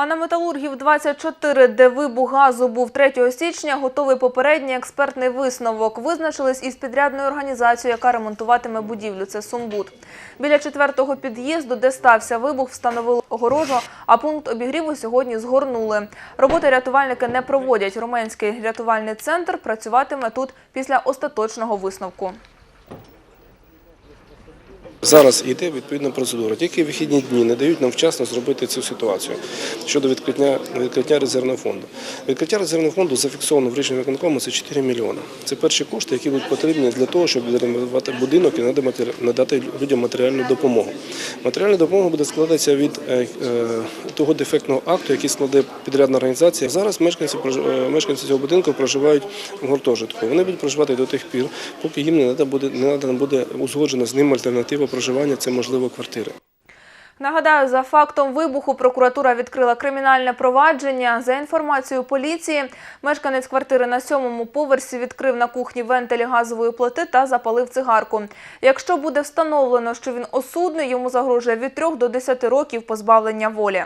А на металургів 24, де вибух газу був 3 січня, готовий попередній експертний висновок. Визначились із підрядною організацією, яка ремонтуватиме будівлю. Це Сумбуд. Біля четвертого під'їзду, де стався вибух, встановили огорожу, а пункт обігріву сьогодні згорнули. Роботи рятувальники не проводять. Руменський рятувальний центр працюватиме тут після остаточного висновку. Зараз йде відповідна процедура. Тільки вихідні дні не дають нам вчасно зробити цю ситуацію щодо відкриття, відкриття резервного фонду. Відкриття резервного фонду зафіксовано в рішенні виконкому це 4 мільйони. Це перші кошти, які будуть потрібні для того, щоб відремонтувати будинок і надати людям матеріальну допомогу. Матеріальна допомога буде складатися від е, е, того дефектного акту, який складе підрядна організація. Зараз мешканці е, мешканці цього будинку проживають в гуртожитку. Вони будуть проживати до тих пір, поки їм не буде не надана буде узгоджена з ним альтернатива проживання. Це можливо квартири. Нагадаю, за фактом вибуху прокуратура відкрила кримінальне провадження. За інформацією поліції, мешканець квартири на сьомому поверсі відкрив на кухні вентилі газової плити та запалив цигарку. Якщо буде встановлено, що він осудний, йому загрожує від 3 до 10 років позбавлення волі.